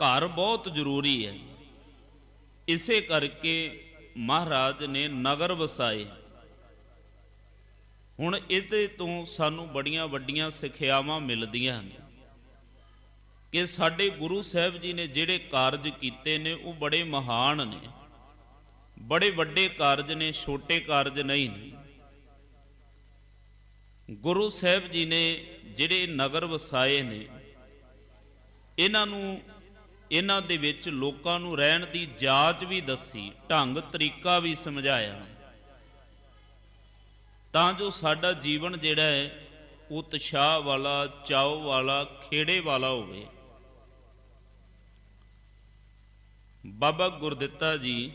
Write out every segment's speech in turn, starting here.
ਘਰ ਬਹੁਤ ਜ਼ਰੂਰੀ ਹੈ। ਇਸੇ ਕਰਕੇ ਮਹਾਰਾਜ ਨੇ ਨਗਰ ਵਸਾਏ। ਹੁਣ ਇਹਦੇ ਤੋਂ ਸਾਨੂੰ ਬੜੀਆਂ ਵੱਡੀਆਂ ਸਿੱਖਿਆਵਾਂ ਮਿਲਦੀਆਂ ਹਨ। ਕਿ ਸਾਡੇ ਗੁਰੂ ਸਾਹਿਬ ਜੀ ਨੇ ਜਿਹੜੇ ਕਾਰਜ ਕੀਤੇ ਨੇ, ਉਹ ਬੜੇ ਮਹਾਨ ਨੇ। ਬੜੇ ਵੱਡੇ ਕਾਰਜ ਨੇ, ਛੋਟੇ ਕਾਰਜ ਨਹੀਂ ਨੇ। ਗੁਰੂ ਸਾਹਿਬ ਜੀ ਨੇ ਜਿਹੜੇ ਨਗਰ ਵਸਾਏ ਨੇ, ਇਹਨਾਂ ਨੂੰ ਇਹਨਾਂ ਦੇ ਵਿੱਚ ਲੋਕਾਂ ਨੂੰ ਰਹਿਣ ਦੀ ਜਾਚ ਵੀ ਦੱਸੀ, ਢੰਗ, ਤਰੀਕਾ ਵੀ ਸਮਝਾਇਆ। ਤਾਂ ਜੋ ਸਾਡਾ ਜੀਵਨ ਜਿਹੜਾ ਹੈ, ਉਤਸ਼ਾਹ ਵਾਲਾ, ਚਾਉ ਵਾਲਾ, ਖੇੜੇ ਵਾਲਾ ਹੋਵੇ। ਬਾਬਾ ਗੁਰਦਿੱਤਾ ਜੀ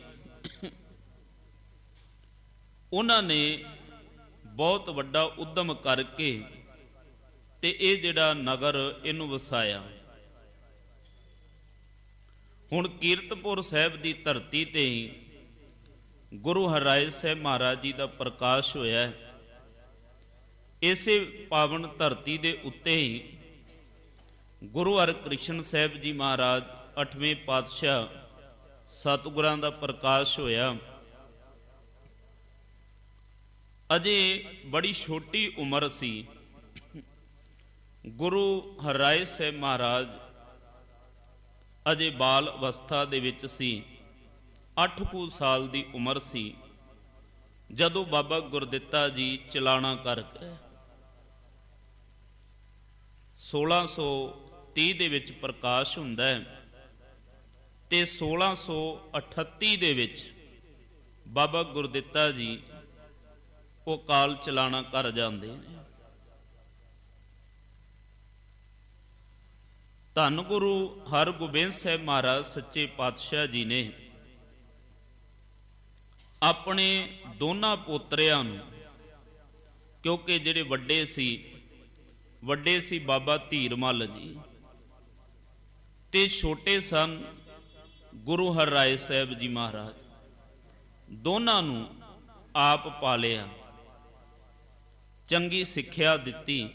ਉਹਨਾਂ ਨੇ ਬਹੁਤ ਵੱਡਾ ਉਦਮ ਕਰਕੇ ਤੇ ਇਹ ਜਿਹੜਾ ਨਗਰ ਇਹਨੂੰ ਵਸਾਇਆ। ਹੁਣ ਕੀਰਤਪੁਰ ਸਾਹਿਬ ਦੀ ਧਰਤੀ ਤੇ ਹੀ ਗੁਰੂ ਹਰਾਏ ਸਾਹਿਬ ਮਹਾਰਾਜ ਜੀ ਦਾ ਪ੍ਰਕਾਸ਼ ਹੋਇਆ ਇਸੇ ਪਾਵਨ ਧਰਤੀ ਦੇ ਉੱਤੇ ਹੀ ਗੁਰੂ ਹਰਕ੍ਰਿਸ਼ਨ ਸਾਹਿਬ ਜੀ ਮਹਾਰਾਜ 8ਵੇਂ ਪਾਤਸ਼ਾਹ ਸਤਿਗੁਰਾਂ ਦਾ ਪ੍ਰਕਾਸ਼ ਹੋਇਆ। ਅਜੇ ਬੜੀ ਛੋਟੀ ਉਮਰ ਸੀ ਗੁਰੂ ਹਰਾਏ ਸਾਹਿਬ ਮਹਾਰਾਜ ਅਜੇ ਬਾਲ ਅਵਸਥਾ ਦੇ ਵਿੱਚ ਸੀ। 8 ਕੁ ਸਾਲ ਦੀ ਉਮਰ ਸੀ। ਜਦੋਂ ਬਾਬਾ ਗੁਰਦਿੱਤਾ ਜੀ ਚਲਾਣਾ ਕਰ ਗਏ। 1630 ਦੇ ਵਿੱਚ ਪ੍ਰਕਾਸ਼ ਹੁੰਦਾ ਹੈ ਤੇ 1638 ਦੇ ਵਿੱਚ ਬਾਬਾ ਗੁਰਦਿੱਤਾ ਜੀ ਉਹ ਕਾਲ ਚਲਾਣਾ ਕਰ ਜਾਂਦੇ ਨੇ। ਧੰਨ ਗੁਰੂ ਹਰਗੋਬਿੰਦ ਸਾਹਿਬ ਮਹਾਰਾਜ, ਸੱਚੇ ਪਾਤਸ਼ਾਹ ਜੀ ਨੇ ਆਪਣੇ ਦੋਨਾਂ ਪੋਤਰਿਆਂ ਨੂੰ, ਕਿਉਂਕਿ ਜਿਹੜੇ ਵੱਡੇ ਸੀ ਵੱਡੇ ਸੀ ਬਾਬਾ ਧੀਰਮਲ ਜੀ ਤੇ ਛੋਟੇ ਸਨ ਗੁਰੂ ਹਰ ਰਾਏ ਸਾਹਿਬ ਜੀ ਮਹਾਰਾਜ, ਦੋਨਾਂ ਨੂੰ ਆਪ ਪਾਲਿਆ, ਚੰਗੀ ਸਿੱਖਿਆ ਦਿੱਤੀ